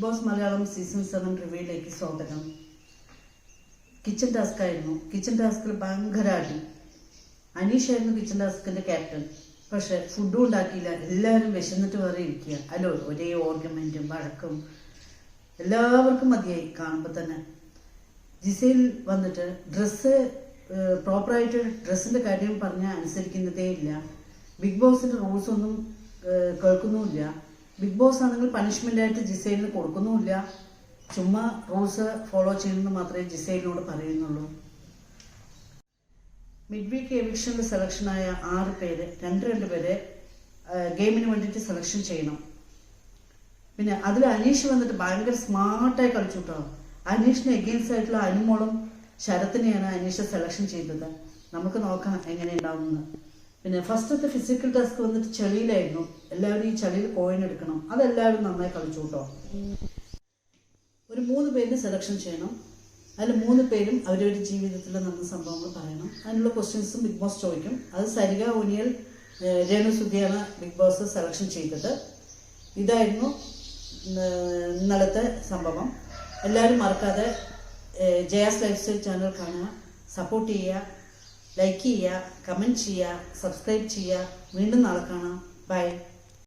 Boss Malayalam season seven റിവ്യൂയിലേക്ക് സ്വാഗതം. Kitchen task ആയിരുന്നു. കിച്ചൺ ടാസ്കിൽ ഭയങ്കര അടി. അനീഷായിരുന്നു കിച്ചൺ ടാസ്കിന്റെ ക്യാപ്റ്റൻ പക്ഷെ ഫുഡും ഉണ്ടാക്കിയില്ല. എല്ലാവരും വിശന്നിട്ട് വേറെ ഇരിക്കുക. അല്ലോ ഒരേ ഓർഗമെന്റും വഴക്കും. എല്ലാവർക്കും മതിയായി കാണുമ്പോൾ തന്നെ. ജിസയിൽ വന്നിട്ട് ഡ്രസ്സ് പ്രോപ്പറായിട്ട് ഡ്രസ്സിന്റെ കാര്യം പറഞ്ഞാൽ അനുസരിക്കുന്നതേ ഇല്ല. ബിഗ് ബോസിന്റെ റൂൾസ് ഒന്നും കേൾക്കുന്നുമില്ല. ബിഗ് ബോസ് ആണെങ്കിൽ പണിഷ്മെന്റ് ആയിട്ട് ജിസൈലിന് കൊടുക്കുന്നുമില്ല. ചുമ്മാ റൂൾസ് ഫോളോ ചെയ്യുന്നു മാത്രമേ ജിസൈലിനോട് പറയുന്നുള്ളൂ. മിഡ് വീക്ക് എവിക്ഷനിൽ സെലക്ഷനായ ആറ് പേര് രണ്ട് രണ്ട് പേരെ ഗെയിമിന് വേണ്ടിയിട്ട് സെലക്ഷൻ ചെയ്യണം. പിന്നെ അതിൽ അനീഷ് വന്നിട്ട് ഭയങ്കര സ്മാർട്ടായി കളിച്ചു കേട്ടോ അനീഷിന് എഗെയിൻസ്റ്റ് ആയിട്ടുള്ള അനുമോളും ശരത്തിനെയാണ് അനീഷ് സെലക്ഷൻ ചെയ്തത്. നമുക്ക് നോക്കാം എങ്ങനെ പിന്നെ ഫസ്റ്റത്തെ ഫിസിക്കൽ ടാസ്ക് വന്നിട്ട് ചെളിയിലായിരുന്നു. എല്ലാവരും ഈ ചെളിയിൽ കോയിൻ എടുക്കണം. അതെല്ലാവരും നന്നായി കളിച്ചു കേട്ടോ ഒരു മൂന്ന് പേരിന് സെലക്ഷൻ ചെയ്യണം. അതിൽ മൂന്ന് പേരും അവരവരുടെ ജീവിതത്തിൽ നടന്ന സംഭവങ്ങൾ പറയണം. അതിനുള്ള ക്വസ്റ്റ്യൻസും ബിഗ് ബോസ് ചോദിക്കും. അത് സരിക ഒനിയൽ രേണു സുധിയാണ് ബിഗ് ബോസ് സെലക്ഷൻ ചെയ്തത്. ഇതായിരുന്നു ഇന്നലത്തെ സംഭവം. എല്ലാവരും മറക്കാതെ ജയാസ് ലൈഫ് സ്റ്റൈൽ ചാനൽ കാണുക സപ്പോർട്ട് ചെയ്യുക. ലൈക്ക് ചെയ്യുക കമന്റ് ചെയ്യുക സബ്സ്ക്രൈബ് ചെയ്യുക. വീണ്ടും നാളെ കാണാം. ബൈ.